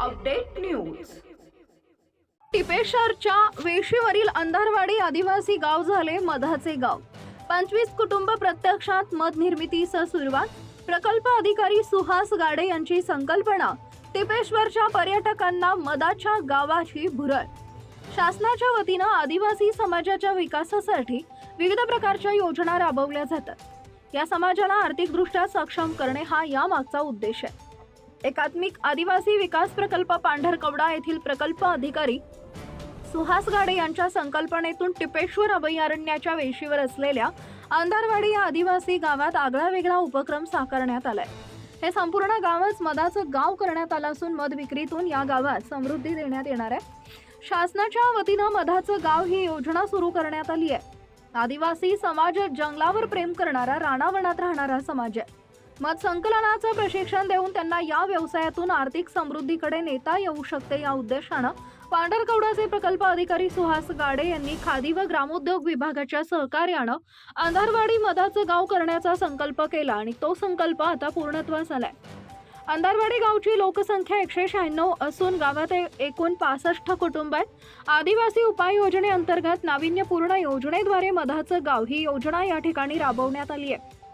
Update news. टिपेश्वरच्या वेशीवरील Andharwadi आदिवासी गाव झाले मधाचे गाव. पंचवीस कुटुंब प्रत्यक्षात मध निर्मितीस सुरुवात. प्रकल्प अधिकारी सुहास गाडे यांची संकल्पना टिपेश्वरच्या पर्यटकांना मधाच्या गावाची भुरळ. शासनाच्या वतीनं आदिवासी समाजाच्या विकासासाठी विविध प्रकारच्या योजना राबवल्या जातात. या समाजाला आर्थिकदृष्ट्या सक्षम करणे हा यामागचा उद्देश आहे. एकात्मिक आदिवासी विकास प्रकल्प पांढरकवडा येथील प्रकल्प अधिकारी सुहास गाडे यांच्या संकल्पनेतून टिपेश्वर अभयारण्याच्या वेशीवर असलेल्या अंधारवाडी या आदिवासी गावात आगळा वेगळा उपक्रम साकारण्यात आलाय. हे संपूर्ण गावच मधाचं गाव करण्यात आलं असून मध विक्रीतून या गावात समृद्धी देण्यात येणार आहे. शासनाच्या वतीनं मधाचं गाव ही योजना सुरू करण्यात आली आहे. आदिवासी समाज जंगलावर प्रेम करणारा राणावनात राहणारा समाज आहे. मध संकलनाचं प्रशिक्षण देऊन त्यांना या व्यवसायातून आर्थिक समृद्धीकडे नेता येऊ शकते या उद्देशानं पांढरकवडाचे प्रकल्प अधिकारी सुहास गाडे यांनी खादी व ग्रामोद्योग विभागाच्या सहकार्यानं अंधारवाडी मधाचं गाव करण्याचा संकल्प केला आणि तो संकल्प आता पूर्णत्वास आलाय. अंधारवाडी गावची लोकसंख्या एकशे शहाण्णव असून गावात एकूण पासष्ट कुटुंब आहेत. आदिवासी उपाय योजनेअंतर्गत नाविन्यपूर्ण योजनेद्वारे मधाचं गाव ही योजना या ठिकाणी राबवण्यात आली आहे.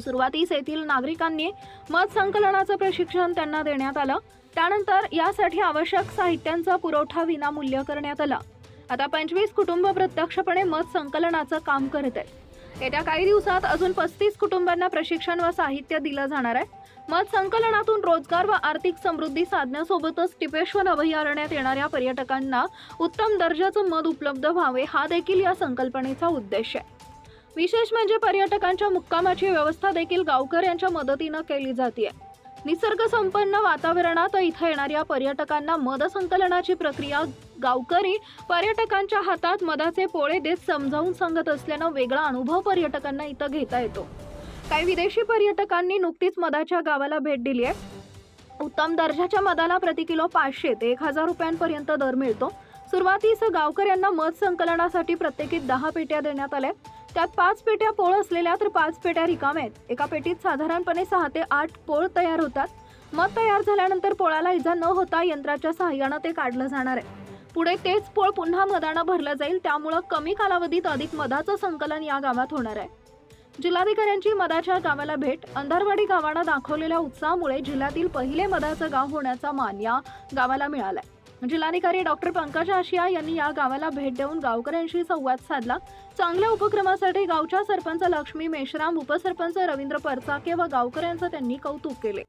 सुरुवातीस येथील नागरिकांनी मत संकलनाचं प्रशिक्षण त्यांना देण्यात आलं. त्यानंतर यासाठी आवश्यक साहित्यांचा पुरवठा विनामूल्य करण्यात आला. आता पंचवीस कुटुंब प्रत्यक्षपणे मत संकलनाचं काम करत आहेत. येत्या काही दिवसात अजून पस्तीस कुटुंबांना प्रशिक्षण व साहित्य दिलं जाणार आहे. मत संकलनातून रोजगार व आर्थिक समृद्धी साधण्यासोबतच टिपेश्वर अभयारण्यात येणाऱ्या पर्यटकांना उत्तम दर्जाचं मध उपलब्ध व्हावे हा देखील या संकल्पनेचा उद्देश आहे. विशेष म्हणजे पर्यटकांच्या मुक्कामाची व्यवस्था देखील गावकर यांच्या मदतीनं केली जाते निसर्ग संपन्न वातावरणात इथं येणाऱ्या पर्यटकांना मद संकलनाची प्रक्रिया गावकरी पर्यटकांच्या हातात मधाचे पोळे देत समजावून सांगत असल्यानं वेगळा अनुभव पर्यटकांना इथं घेता येतो. काही विदेशी पर्यटकांनी नुकतीच मधाच्या गावाला भेट दिली आहे उत्तम दर्जाच्या मधाला प्रति किलो पाचशे ते एक हजार रुपयांपर्यंत दर मिळतो. सुरुवातीस गावकऱ्यांना मध संकलनासाठी प्रत्येकी दहा पेट्या देण्यात आल्या. त्यात पाच पेट्या पोळ असलेल्या तर पाच पेट्या रिकाम्या आहेत. एका पेटीत साधारणपणे सहा ते आठ पोळ तयार होतात. मध तयार झाल्यानंतर पोळाला इजा न होता यंत्राच्या सहाय्यानं ते काढलं जाणार आहे. पुढे तेच पोळ पुन्हा मधानं भरलं जाईल त्यामुळं कमी कालावधीत अधिक मधाचं संकलन या गावात होणार आहे. जिल्हाधिकाऱ्यांची मधाच्या गावाला भेट अंधारवाडी गावानं दाखवलेल्या उत्साहामुळे जिल्ह्यातील पहिले मधाचं गाव होण्याचा मान या गावाला मिळालाय. जिल्हाधिकारी डॉक्टर पंकज आशिया यांनी या गावाला भेट देऊन गावकऱ्यांशी संवाद साधला. चांगल्या उपक्रमासाठी गावच्या सरपंच लक्ष्मी मेश्राम उपसरपंच रवींद्र परचाके व गावकऱ्यांचं त्यांनी कौतुक केले.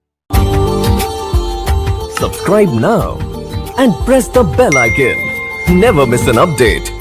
Subscribe now and press the bell icon never miss an update